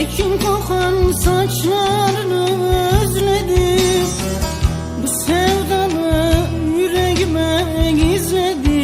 Ekim kokan saçlarını özledim Bu sevdanı yüreğime gizledim